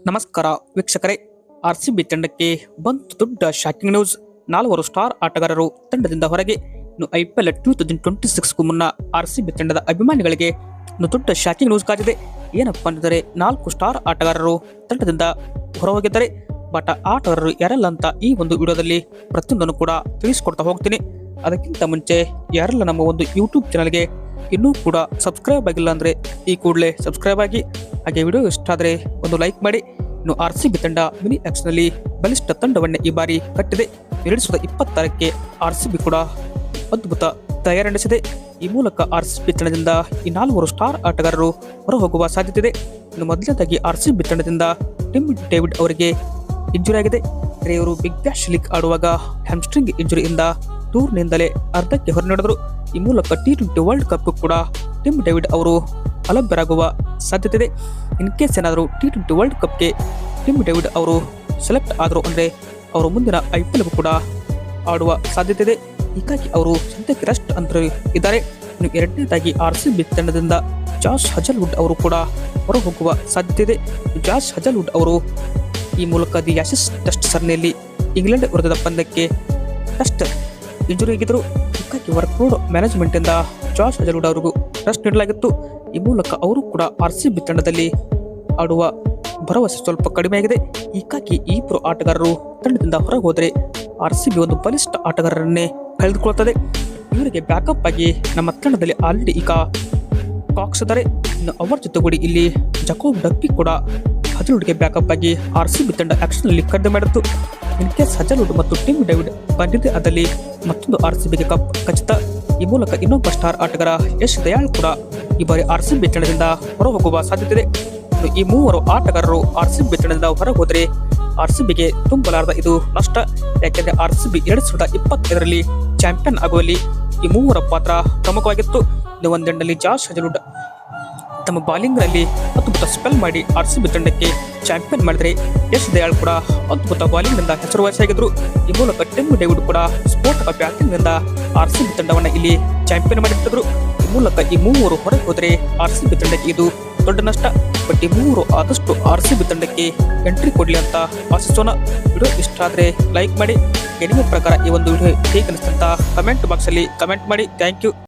ನಮಸ್ಕಾರ ವೀಕ್ಷಕರೇ R C B ತಂಡಕ್ಕೆ ಬಂತು ದೊಡ್ಡ ಶಾಕಿಂಗ್ ನ್ಯೂಸ್ ನಾಲ್ವರು ಸ್ಟಾರ್ ಆಟಗಾರರು ತಂಡದಿಂದ ಹೊರಗೆ. ಇನ್ನು I P L two thousand twenty ಸಿಕ್ಸ್ಗೂ ಮುನ್ನ ಆರ್ ಸಿ ಬಿ ತಂಡದ ಅಭಿಮಾನಿಗಳಿಗೆ ಇನ್ನು ದೊಡ್ಡ ಶಾಕಿಂಗ್ ನ್ಯೂಸ್ ಕಾದಿದೆ. ಏನಪ್ಪಾ ಅಂದರೆ ನಾಲ್ಕು ಸ್ಟಾರ್ ಆಟಗಾರರು ತಂಡದಿಂದ ಹೊರಹೋಗಿದ್ದಾರೆ. ಬಟ್ ಆಟಗಾರರು ಯಾರೆಲ್ಲ ಅಂತ ಈ ಒಂದು ವಿಡಿಯೋದಲ್ಲಿ ಪ್ರತಿಯೊಂದನ್ನು ಕೂಡ ತಿಳಿಸಿಕೊಡ್ತಾ ಹೋಗ್ತೀನಿ. ಅದಕ್ಕಿಂತ ಮುಂಚೆ ಯಾರೆಲ್ಲ ನಮ್ಮ ಒಂದು ಯೂಟ್ಯೂಬ್ ಚಾನಲ್ಗೆ ಇನ್ನೂ ಕೂಡ ಸಬ್ಸ್ಕ್ರೈಬ್ ಆಗಿಲ್ಲ ಅಂದರೆ ಈ ಕೂಡಲೇ ಸಬ್ಸ್ಕ್ರೈಬ್ ಆಗಿ. ಹಾಗೆ ವಿಡಿಯೋ ಇಷ್ಟ ಆದರೆ ಒಂದು ಲೈಕ್ ಮಾಡಿ. ಇನ್ನು ಆರ್ ಸಿ ಬಿ ತಂಡ ಮಿನಿ ನಲ್ಲಿ ಬಲಿಷ್ಠ ತಂಡವನ್ನೇ ಈ ಬಾರಿ ಕಟ್ಟಿದೆ. ಎರಡು ಸಾವಿರದ ಇಪ್ಪತ್ತಾರಕ್ಕೆ ಆರ್ ಸಿ ಬಿ ಕೂಡ ಅದ್ಭುತ ತಯಾರಿ ನಡೆಸಿದೆ ಈ ಮೂಲಕ ಆರ್ ಸಿ ಬಿ ತಂಡದಿಂದ ಈ ನಾಲ್ವರು ಸ್ಟಾರ್ ಆಟಗಾರರು ಹೊರಹೋಗುವ ಸಾಧ್ಯತೆ ಇದೆ ಇನ್ನು ಮೊದಲನೇದಾಗಿ ಆರ್ ಸಿ ಬಿ ತಂಡದಿಂದ ಟಿಮ್ ಡೇವಿಡ್ ಅವರಿಗೆ ಇಂಜುರಿ ಆಗಿದೆ. ಇವರು ಬಿಗ್ ಬ್ಯಾಶ್ ಲೀಗ್ ಆಡುವಾಗ ಹ್ಯಾಮ್ಸ್ಟ್ರಿಂಗ್ ಇಂಜುರಿಯಿಂದ ಟೂರ್ನಿಂದಲೇ ಅರ್ಧಕ್ಕೆ ಹೊರನಡೆದರು. ಈ ಮೂಲಕ ಟಿ ಟ್ವೆಂಟಿ ವರ್ಲ್ಡ್ ಕಪ್ ಕೂಡ ಟಿಮ್ ಡೇವಿಡ್ ಅವರು ಅಲಭ್ಯರಾಗುವ ಸಾಧ್ಯತೆ ಇದೆ ಇನ್ ಕೇಸ್ ಏನಾದರೂ ಟಿ ಟ್ವೆಂಟಿ ವರ್ಲ್ಡ್ ಕಪ್ಗೆ ಟಿಮ್ ಡೇವಿಡ್ ಅವರು ಸೆಲೆಕ್ಟ್ ಆದರು ಅಂದರೆ ಅವರು ಮುಂದಿನ ಐ ಪಿ ಎಲ್ಗೂ ಕೂಡ ಆಡುವ ಸಾಧ್ಯತೆ ಇದೆ ಹೀಗಾಗಿ ಅವರು ಸದ್ಯಕ್ಕೆ ರೆಸ್ಟ್ ಅಂತ ಇದ್ದಾರೆ. ಇನ್ನು ಎರಡನೇದಾಗಿ ಆರ್ ಸಿ ಬಿ ತಂಡದಿಂದ ಜಾಶ್ ಹಜಲ್ವುಡ್ ಅವರು ಕೂಡ ಹೊರಹೋಗುವ ಸಾಧ್ಯತೆ ಇದೆ ಜಾಶ್ ಹಜಲ್ವುಡ್ ಅವರು ಈ ಮೂಲಕ ದಿ ಆಸಿಸ್ ಟೆಸ್ಟ್ ಸರಣಿಯಲ್ಲಿ ಇಂಗ್ಲೆಂಡ್ ವಿರುದ್ಧದ ಪಂದ್ಯಕ್ಕೆ ಟೆಸ್ಟ್ ಇಂಜುರಿ ಆಗಿದ್ದರು. ಹೀಗಾಗಿ ವರ್ಕ್ಲೋಡ್ ಮ್ಯಾನೇಜ್ಮೆಂಟಿಂದ ಜಾರ್ಜ್ ಅಜರ್ವುಡ್ ಅವರಿಗೂ ರೆಸ್ಟ್ ನೀಡಲಾಗಿತ್ತು. ಈ ಮೂಲಕ ಅವರು ಕೂಡ ಆರ್ ಸಿ ಬಿ ತಂಡದಲ್ಲಿ ಆಡುವ ಭರವಸೆ ಸ್ವಲ್ಪ ಕಡಿಮೆಯಾಗಿದೆ ಹೀಗಾಗಿ ಈ ಇಬ್ಬರು ಆಟಗಾರರು ತಂಡದಿಂದ ಹೊರಗೆ ಹೋದರೆ ಆರ್ ಸಿ ಬಿ ಒಂದು ಬಲಿಷ್ಠ ಆಟಗಾರರನ್ನೇ ಕಳೆದುಕೊಳ್ಳುತ್ತದೆ. ಇವರಿಗೆ ಬ್ಯಾಕಪ್ ಆಗಿ ನಮ್ಮ ತಂಡದಲ್ಲಿ ಆಲ್ರೆಡಿ ಈಗ ಕಾಕ್ಸ್ ಇದ್ದಾರೆ. ಇನ್ನು ಅವರ ಜೊತೆಗೂಡಿ ಇಲ್ಲಿ ಜಕೋಬ್ ಡಪ್ಪಿ ಕೂಡ ಹಜಲುಡ್ಗೆ ಬ್ಯಾಕಪ್ ಆಗಿ ಆರ್ ಸಿ ಬಿ ತಂಡ ಆಕ್ಷನ್ನಲ್ಲಿ ಕಡಿಮೆ ಮಾಡಿತ್ತು. ಇನ್ ಕೇಸ್ ಹಜಲುಡ್ ಮತ್ತು ಟಿಮ್ ಡೇವಿಡ್ ಬಂದಿದೆ ಅದಲ್ಲಿ ಮತ್ತೊಂದು ಆರ್ ಸಿ ಬಿಗೆ ಕಪ್ ಖಚಿತ ಈ ಮೂಲಕ ಇನ್ನೊಬ್ಬ ಸ್ಟಾರ್ ಆಟಗಾರ ಯಶ್ ದಯಾಳ್ ಕೂಡ ಈ ಬಾರಿ ಆರ್ ಸಿ ಬಿ ತಂಡದಿಂದ ಹೊರಹೋಗುವ ಸಾಧ್ಯತೆ ಇದೆ ಈ ಮೂವರು ಆಟಗಾರರು ಆರ್ ಸಿ ಬಿ ತಂಡದಿಂದ ಸಿ ಬಿಗೆ ತುಂಬಲಾರದ ಇದು ನಷ್ಟ. ಯಾಕೆಂದರೆ ಆರ್ ಸಿ ಬಿ ಎರಡು ಸಾವಿರದ ಇಪ್ಪತ್ತೈದರಲ್ಲಿ ಚಾಂಪಿಯನ್ ಆಗುವಲ್ಲಿ ಈ ಮೂವರ ಪಾತ್ರ ಪ್ರಮುಖವಾಗಿತ್ತು. ಇನ್ನು ಒಂದೆಂಡಲ್ಲಿ ಜಾಶ್ ಹಜಲುಡ್ ತಮ್ಮ ಬಾಲಿಂಗ್ನಲ್ಲಿ ಅದ್ಭುತ ಸ್ಪೆಲ್ ಮಾಡಿ ಆರ್ ಸಿ ಬಿ ತಂಡಕ್ಕೆ ಚಾಂಪಿಯನ್ ಮಾಡಿದರೆ ಯಶ್ ದಯಾಳ್ ಕೂಡ ಅದ್ಭುತ ಬಾಲಿಂಗ್ನಿಂದ ಹೆಸರುವಾಸಿಯಾಗಿದ್ರು ಈ ಮೂಲಕ ಟಿಮ್ ಡೇವಿಡ್ ಕೂಡ ಸ್ಫೋಟಕ ಬ್ಯಾಟಿಂಗ್ನಿಂದ ಆರ್ ಸಿ ಬಿ ತಂಡವನ್ನು ಇಲ್ಲಿ ಚಾಂಪಿಯನ್ ಮಾಡಿಟ್ಟಿದ್ರು. ಈ ಮೂಲಕ ಈ ಮೂವರು ಹೊರಗೆ ಹೋದರೆ ಆರ್ ಸಿ ಬಿ ತಂಡಕ್ಕೆ ಇದು ದೊಡ್ಡ ನಷ್ಟ. ಬಟ್ ಈ ಮೂವರು ಆದಷ್ಟು ಆರ್ ಸಿ ಬಿ ತಂಡಕ್ಕೆ ಎಂಟ್ರಿ ಕೊಡಲಿ ಅಂತ ಆಶಿಸೋಣ. ವಿಡಿಯೋ ಇಷ್ಟ ಆದರೆ ಲೈಕ್ ಮಾಡಿ. ನಿಮ್ಮ ಪ್ರಕಾರ ಈ ಒಂದು ವಿಡಿಯೋ ಹೇಗೆ ಅನಿಸ್ತಂತ ಕಮೆಂಟ್ ಬಾಕ್ಸಲ್ಲಿ ಕಮೆಂಟ್ ಮಾಡಿ. Thank you.